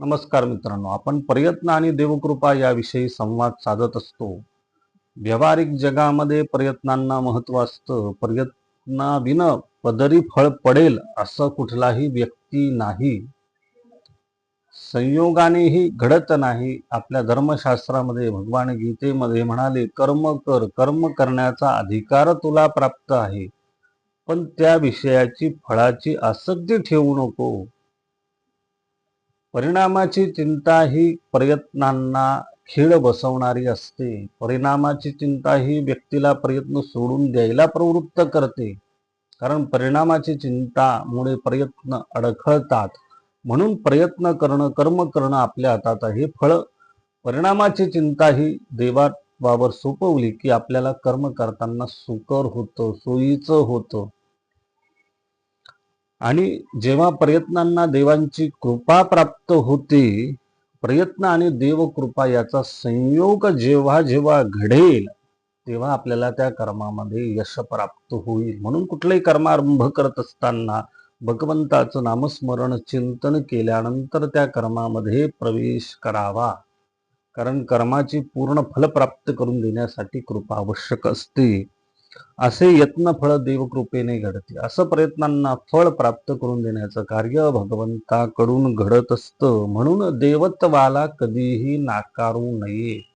नमस्कार मित्रांनो आपण प्रयत्न आणि देवकृपा याविषयी संवाद साधत असतो. व्यावहारिक जगामध्ये प्रयत्नांना महत्त्व असतं. प्रयत्नाविन पदरी फळ पडेल असं कुठलाही व्यक्ती नाही. संयोगानेही घडत नाही. आपल्या धर्मशास्त्रामध्ये भगवान गीतेमध्ये म्हणाले कर्म कर कर्म करण्याचा अधिकार तुला प्राप्त आहे. पण त्या विषयाची फळाची आसक्ती ठेवू नको. परिणामाची चिंता ही प्रयत्नांना खीळ बसवणारी असते. परिणामाची चिंता ही व्यक्तीला प्रयत्न सोडून द्यायला प्रवृत्त करते. कारण परिणामाची चिंतामुळे प्रयत्न अडखळतात. म्हणून प्रयत्न करणं कर्म करणं आपल्या हातात आहे. फळ परिणामाची चिंता ही देवाबावर सोपवली की आपल्याला कर्म करताना सुकर होतं सोयीचं होतं. आणि जेव्हा प्रयत्नांना देवांची कृपा प्राप्त होते प्रयत्न आणि देवकृपा याचा संयोग जेव्हा जेव्हा घडेल तेव्हा आपल्याला त्या कर्मामध्ये यश प्राप्त होईल. म्हणून कुठलेही कर्मारंभ करत असताना भगवंताचं नामस्मरण चिंतन केल्यानंतर त्या कर्मामध्ये प्रवेश करावा. कारण कर्माची पूर्ण फल प्राप्त करून देण्यासाठी कृपा आवश्यक असते. असे यत्न फळ देवकृपेने घडते. असं प्रयत्नांना फळ प्राप्त करून देण्याचं कार्य भगवंताकडून घडत असतं. म्हणून देवत्वाला कधीही नाकारू नये.